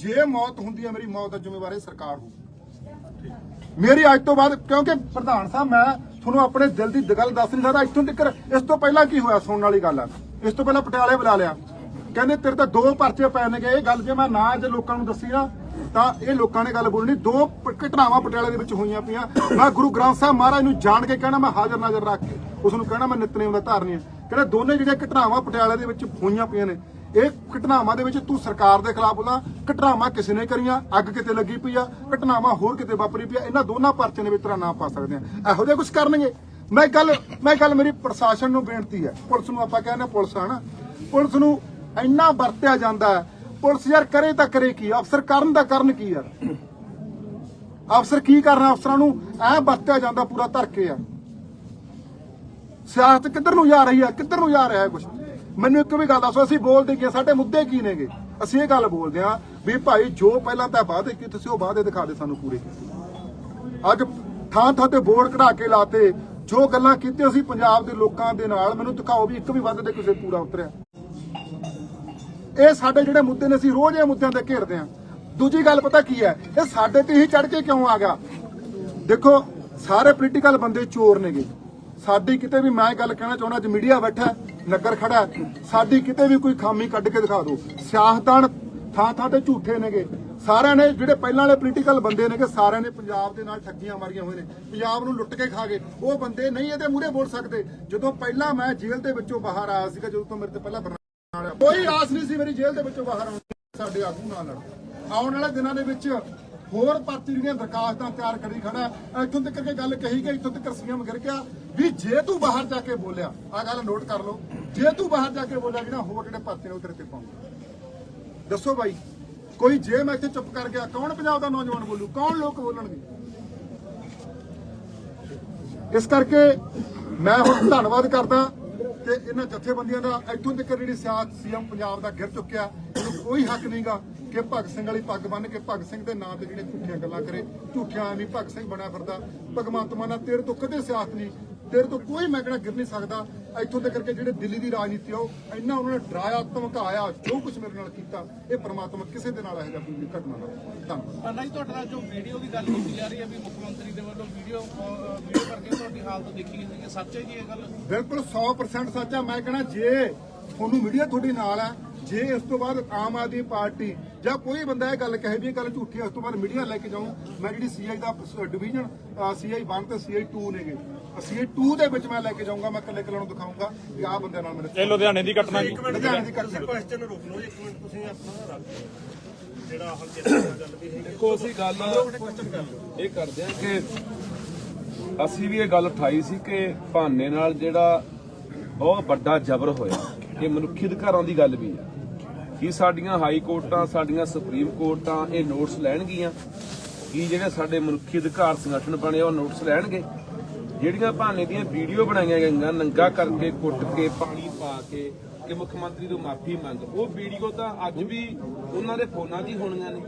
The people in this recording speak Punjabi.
ਜੇ ਮੌਤ ਹੁੰਦੀ ਹੈ, ਮੇਰੀ ਮੌਤ ਦਾ ਜ਼ਿੰਮੇਵਾਰ ਇਹ ਸਰਕਾਰ ਹੋਊ। ਮੇਰੀ ਅੱਜ ਤੋਂ ਬਾਅਦ, ਕਿਉਂਕਿ ਪ੍ਰਧਾਨ ਸਾਹਿਬ, ਮੈਂ ਤੁਹਾਨੂੰ ਆਪਣੇ ਦਿਲ ਦੀ ਗੱਲ ਦੱਸ ਨਹੀਂ ਸਕਦਾ। ਇੱਥੋਂ ਤੱਕ, ਇਸ ਤੋਂ ਪਹਿਲਾਂ ਕੀ ਹੋਇਆ ਸੁਣਨ ਵਾਲੀ ਗੱਲ? ਆ ਇਸ ਤੋਂ ਪਹਿਲਾਂ ਪਟਿਆਲੇ ਬੁਲਾ ਲਿਆ। ਕਹਿੰਦੇ, ਤੇਰੇ ਤਾਂ ਦੋ ਪਰਚੇ ਪੈ ਨੇਗੇ। ਇਹ ਗੱਲ ਜੇ ਮੈਂ ਨਾ ਅੱਜ ਲੋਕਾਂ ਨੂੰ ਦੱਸੀ ਨਾ, ਤਾਂ ਇਹ ਲੋਕਾਂ ਨੇ ਗੱਲ ਬੋਲਣੀ। ਦੋ ਪ- ਘਟਨਾਵਾਂ ਪਟਿਆਲੇ ਦੇ ਵਿੱਚ ਹੋਈਆਂ ਪਈਆਂ। ਮੈਂ ਗੁਰੂ ਗ੍ਰੰਥ ਸਾਹਿਬ ਮਹਾਰਾਜ ਨੂੰ ਜਾਣ ਕੇ ਕਹਿਣਾ, ਮੈਂ ਹਾਜ਼ਰ ਨਾਜ਼ਰ ਰੱਖ ਕੇ। ਉਸ ਨੂੰ ਕਹਿਣਾ, ਮੈਂ ਨਿਤਨੇਮ ਦਾ ਧਾਰਨੀ ਹਾਂ। ਕਹਿੰਦਾ, ਦੋਨੇ ਜਿਹੜੀਆਂ ਘਟਨਾਵਾਂ ਪਟਿਆਲੇ ਦੇ ਵਿੱਚ ਹੋਈਆਂ ਪਈਆਂ ਨੇ ਇਹ ਘਟਨਾਵਾਂ ਦੇ ਵਿੱਚ ਤੂੰ ਸਰਕਾਰ ਦੇ ਖਿਲਾਫ ਬੋਲਾਂ ਘਟਨਾਵਾਂ ਕਿਸੇ ਨੇ ਕਰੀਆਂ, ਅੱਗ ਕਿਤੇ ਲੱਗੀ ਪਈ ਆ, ਘਟਨਾਵਾਂ ਹੋਰ ਕਿਤੇ ਵਾਪਰੀ ਪਈ ਆ, ਇਹਨਾਂ ਦੋਨਾਂ ਪਰਚਿਆਂ ਦੇ ਵਿੱਚ ਤੇਰਾ ਨਾਮ ਪਾ ਸਕਦੇ ਆ। ਇਹੋ ਜਿਹਾ ਕੁਝ ਕਰਨਗੇ? ਮੈਂ ਗੱਲ ਮੈਂ ਗੱਲ ਮੇਰੀ ਪ੍ਰਸ਼ਾਸਨ ਨੂੰ ਬੇਨਤੀ ਹੈ। ਪੁਲਿਸ ਨੂੰ ਆਪਾਂ ਕਹਿੰਦੇ ਹਾਂ ਪੁਲਿਸ ਆ ਨਾ। ਪੁਲਿਸ ਨੂੰ ਇੰਨਾ ਵਰਤਿਆ ਜਾਂਦਾ ਪੁਲਿਸ ਯਾਰ ਕਰੇ ਤਾਂ ਕਰੇ ਕੀ ਅਫਸਰ ਕਰਨ ਦਾ ਕਰਨ ਕੀ ਯਾਰ ਅਫਸਰ ਕੀ ਕਰਨਾ ਅਫਸਰਾਂ ਨੂੰ? ਐ ਵਰਤਿਆ ਜਾਂਦਾ ਪੂਰਾ ਧਰ ਕੇ ਆ। ਸਿਆਸਤ ਕਿੱਧਰ ਨੂੰ ਜਾ ਰਹੀ ਹੈ ਕਿੱਧਰ ਨੂੰ ਜਾ ਰਿਹਾ ਹੈ ਕੁਝ ਮੈਨੂੰ ਇੱਕ ਵੀ ਗੱਲ ਦੱਸੋ, ਅਸੀਂ ਬੋਲਦੇ ਕੀ ਸਾਡੇ ਮੁੱਦੇ ਕੀ ਨੇਗੇ? ਅਸੀਂ ਇਹ ਗੱਲ ਬੋਲਦੇ ਆ ਵੀ ਭਾਈ ਜੋ ਪਹਿਲਾਂ ਤਾਂ ਵਾਅਦੇ ਕੀਤੇ ਸੀ ਉਹ ਵਾਅਦੇ ਦਿਖਾ ਦੇ ਸਾਨੂੰ ਪੂਰੇ ਅੱਜ ਥਾਂ ਥਾਂ ਤੇ ਬੋਰਡ ਕਢਾ ਕੇ ਲਾਤੇ, ਜੋ ਗੱਲਾਂ ਕੀਤੀਆਂ ਸੀ ਪੰਜਾਬ ਦੇ ਲੋਕਾਂ ਦੇ ਨਾਲ, ਮੈਨੂੰ ਦਿਖਾਓ ਵੀ ਇੱਕ ਵੀ ਵਾਅਦੇ ਤੇ ਕਿਸੇ ਪੂਰਾ ਉਤਰਿਆ। ਇਹ ਸਾਡੇ ਜਿਹੜੇ ਮੁੱਦੇ ਨੇ, ਅਸੀਂ ਰੋਜ਼ ਇਹ ਮੁੱਦਿਆਂ ਤੇ ਘੇਰਦੇ ਆ ਦੂਜੀ ਗੱਲ ਪਤਾ ਕੀ ਹੈ? ਇਹ ਸਾਡੇ ਤੇ ਹੀ ਚੜ ਕੇ ਕਿਉਂ ਆ ਗਿਆ? ਦੇਖੋ, ਸਾਰੇ ਪੋਲੀਟੀਕਲ ਬੰਦੇ ਚੋਰ ਨੇਗੇ। ਸਾਡੀ ਕਿਤੇ ਵੀ ਮੈਂ ਗੱਲ ਕਹਿਣਾ ਚਾਹੁੰਦਾ, ਅੱਜ ਮੀਡੀਆ ਬੈਠਾ ਹੈ, ਖੜਾ ਸਾਡੀ ਕਿਤੇ ਵੀ ਕੋਈ ਖਾਮੀ ਕੱਢ ਕੇ ਦਿਖਾ ਦਿਓ। ਸਿਆਸਤਦਾਨ ਥਾਂ ਥਾਂ ਤੇ ਝੂਠੇ ਨੇਗੇ। ਸਾਰਿਆਂ ਨੇ ਜਿਹੜੇ ਪਹਿਲਾਂ ਵਾਲੇ ਪੋਲੀਟੀਕਲ ਬੰਦੇ ਨੇਗੇ ਸਾਰਿਆਂ ਨੇ ਪੰਜਾਬ ਦੇ ਨਾਲ ਠੱਗੀਆਂ ਮਾਰੀਆਂ ਹੋਏ ਨੇ। ਪੰਜਾਬ ਨੂੰ ਲੁੱਟ ਕੇ ਖਾ ਗਏ। ਉਹ ਬੰਦੇ ਨਹੀਂ ਇਹਦੇ ਮੂਹਰੇ ਬੋਲ ਸਕਦੇ। ਜਦੋਂ ਪਹਿਲਾਂ ਮੈਂ ਜੇਲ੍ਹ ਦੇ ਵਿੱਚੋਂ ਬਾਹਰ ਆਇਆ ਸੀਗਾ ਜਦੋਂ ਤੋਂ ਮੇਰੇ ਤੇ ਪਹਿਲਾਂ ਬਰਨਾਲਾ ਕੋਈ ਆਸ ਨਹੀਂ ਸੀ ਮੇਰੀ ਜੇਲ੍ਹ ਦੇ ਵਿੱਚੋਂ ਬਾਹਰ ਆਉਣ ਸਾਡੇ ਆਗੂ ਨਾਲ ਲੜ ਆਉਣ ਵਾਲੇ ਦਿਨਾਂ ਦੇ ਵਿੱਚ ਹੋਰ ਪਾਰਟੀ ਦੀਆਂ ਦਰਖਾਸਤਾਂ ਤਿਆਰ ਕਰੀ ਖੜਾ ਇੱਥੋਂ ਤੱਕ ਕਿ ਗੱਲ ਕਹੀ ਗਈ, ਇੱਥੋਂ ਤੱਕ ਸੀਐਮ ਗਿਰ ਗਿਆ। ਵੀ ਜੇ ਤੂੰ ਬਾਹਰ ਜਾ ਕੇ ਬੋਲਿਆ ਆ ਗੱਲ ਨੋਟ ਕਰ ਲਓ। ਜੇ ਤੂੰ ਬਾਹਰ ਜਾ ਕੇ ਬੋਲਿਆ ਜਿਹੜਾ ਹੋਰ ਜਿਹੜੇ ਪਾਰਟੀ ਨੇ ਉਹ ਤੇ ਪਾਉਂਗੇ ਦੱਸੋ ਬਾਈ, ਕੋਈ ਜੇ ਮੈਂ ਇੱਥੇ ਚੁੱਪ ਕਰ ਗਿਆ, ਕੌਣ ਪੰਜਾਬ ਦਾ ਨੌਜਵਾਨ ਬੋਲੂ? ਕੌਣ ਲੋਕ ਬੋਲਣਗੇ? ਇਸ ਕਰਕੇ ਮੈਂ ਹੁਣ ਧੰਨਵਾਦ ਕਰਦਾ ਕਿ ਇਹਨਾਂ ਜਥੇਬੰਦੀਆਂ ਦਾ ਇੱਥੋਂ ਤੱਕ ਜਿਹੜੀ ਸਿਆਸਤ, ਸੀਐਮ ਪੰਜਾਬ ਦਾ ਗਿਰ ਚੁੱਕਿਆ, ਇਹਨੂੰ ਕੋਈ ਹੱਕ ਨਹੀਂਗਾ। ਕਿ ਭਗਤ ਸਿੰਘ ਵਾਲੀ ਪੱਗ ਬੰਨ ਕੇ ਭਗਤ ਸਿੰਘ ਦੇ ਨਾਂ ਤੇ ਜਿਹੜੇ ਝੂਠੀਆਂ ਗੱਲਾਂ ਕਰੇ ਝੂਠਿਆਂ ਨਹੀਂ ਭਗਤ ਸਿੰਘ ਬਣਿਆ ਫਿਰਦਾ। ਭਗਵੰਤ ਮਾਨਾ ਤੇਰੇ ਤੋਂ ਕਦੇ ਸਿਆਸਤ ਨਹੀਂ ਤੇਰੇ ਤੋਂ ਕੋਈ ਮੈਂ ਕਹਿਣਾ ਗਿਰ ਨਹੀਂ ਸਕਦਾ। ਇੱਥੋਂ ਤੱਕ ਕਿ ਜਿਹੜੇ ਦਿੱਲੀ ਦੀ ਰਾਜਨੀਤੀ ਆ ਉਹ ਇੰਨਾ ਉਹਨਾਂ ਨੇ ਡਰਾਇਆ ਧਮਕਾਇਆ ਜੋ ਕੁਝ ਮੇਰੇ ਨਾਲ ਕੀਤਾ ਇਹ ਪ੍ਰਮਾਤਮਾ ਕਿਸੇ ਦੇ ਨਾਲ ਇਹੋ ਜਿਹਾ ਕੋਈ ਘਟਨਾ ਨਾ। ਧੰਨਵਾਦ। ਪਹਿਲਾਂ ਹੀ ਤੁਹਾਡੇ ਨਾਲ ਜੋ ਵੀਡੀਓ ਦੀ ਗੱਲ ਕੀਤੀ ਜਾ ਰਹੀ ਹੈ ਵੀ ਮੁੱਖ ਮੰਤਰੀ ਦੇ ਵੱਲੋਂ ਵੀਡੀਓ ਵੀਡੀਓ ਕਰਕੇ ਤੁਹਾਡੀ ਹਾਲਤ ਦੇਖੀ ਗਈ ਕਿ ਸੱਚ ਹੈ ਜੀ ਇਹ ਗੱਲ? ਬਿਲਕੁਲ 100% ਸੱਚ ਆ ਮੈਂ ਕਹਣਾ ਜੇ ਤੁਹਾਨੂੰ ਮੀਡੀਆ ਤੁਹਾਡੀ ਨਾਲ ਆ ਜੇ ਇਸ ਤੋਂ ਬਾਅਦ ਆਮ ਆਦਮੀ ਪਾਰਟੀ ਜਾਂ ਕੋਈ ਬੰਦਾ ਇਹ ਗੱਲ ਕਹੇ ਵੀ ਇਹ ਗੱਲ ਝੂਠੀ ਹੈ ਉਸ ਤੋਂ ਬਾਅਦ ਮੀਡੀਆ ਲੈ ਕੇ ਜਾਊਂ। ਮੈਂ ਜਿਹੜੀ ਸੀਆਈ ਦਾ ਡਿਵੀਜ਼ਨ ਸੀਆਈ 1 ਤੇ ਸੀਆਈ 2 ਨੇਗੇ। ਸੀਆਈ 2 ਦੇ ਵਿੱਚ ਮੈਂ ਲੈ ਕੇ ਜਾਊਂਗਾ ਮੈਂ ਕੱਲੇ ਕੱਲੇ ਨੂੰ ਦਿਖਾਊਂਗਾ ਕਿ ਆਹ ਬੰਦਿਆਂ ਨਾਲ ਮੇਰੇ ਇਹ ਲੁਧਿਆਣੇ ਦੀ ਘਟਨਾ ਜੀ। ਲੁਧਿਆਣੇ ਦੀ ਘਟਨਾ। ਕੁਐਸਚਨ ਰੋਕ ਲਓ ਇੱਕ ਮਿੰਟ ਤੁਸੀਂ ਆਪਣਾ ਰੱਖ ਲਓ। ਜਿਹੜਾ ਹਲਕੇ ਦੀ ਗੱਲ ਵੀ ਹੈ। ਦੇਖੋ ਅਸੀਂ ਗੱਲ ਇਹ ਕਰਦੇ ਹਾਂ ਕਿ ਅਸੀਂ ਵੀ ਇਹ ਗੱਲ ਉਠਾਈ ਸੀ ਕਿ ਭਾਨੇ ਨਾਲ ਜਿਹੜਾ ਬਹੁਤ ਵੱਡਾ ਜ਼ਬਰ ਹੋਇਆ ਇਹ ਮਨੁੱਖੀ ਅਧਿਕਾਰਾਂ ਦੀ ਗੱਲ ਵੀ ਹੈ। ਕੀ ਸਾਡੀਆਂ ਹਾਈ ਕੋਰਟਾਂ, ਸਾਡੀਆਂ ਸੁਪਰੀਮ ਕੋਰਟਾਂ ਇਹ ਨੋਟਸ ਲੈਣਗੀਆਂ? ਕੀ ਜਿਹੜੇ ਸਾਡੇ ਮਨੁੱਖੀ ਅਧਿਕਾਰ ਸੰਗਠਨ ਬਣੇ, ਉਹ ਨੋਟਸ ਲੈਣਗੇ? ਜਿਹੜੀਆਂ ਭਾਨੇ ਦੀਆਂ ਵੀਡੀਓ ਬਣਾਈਆਂ ਗਈਆਂ, ਨੰਗਾ ਕਰਕੇ ਕੁੱਟ ਕੇ, ਪਾਣੀ ਪਾ ਕੇ ਕਿ ਮੁੱਖ ਮੰਤਰੀ ਤੋਂ ਮਾਫੀ ਮੰਗ, ਉਹ ਵੀਡੀਓ ਤਾਂ ਅੱਜ ਵੀ ਉਹਨਾਂ ਦੇ ਫੋਨਾਂ 'ਚ ਹੀ ਹੋਣੀਆਂ ਨੇ।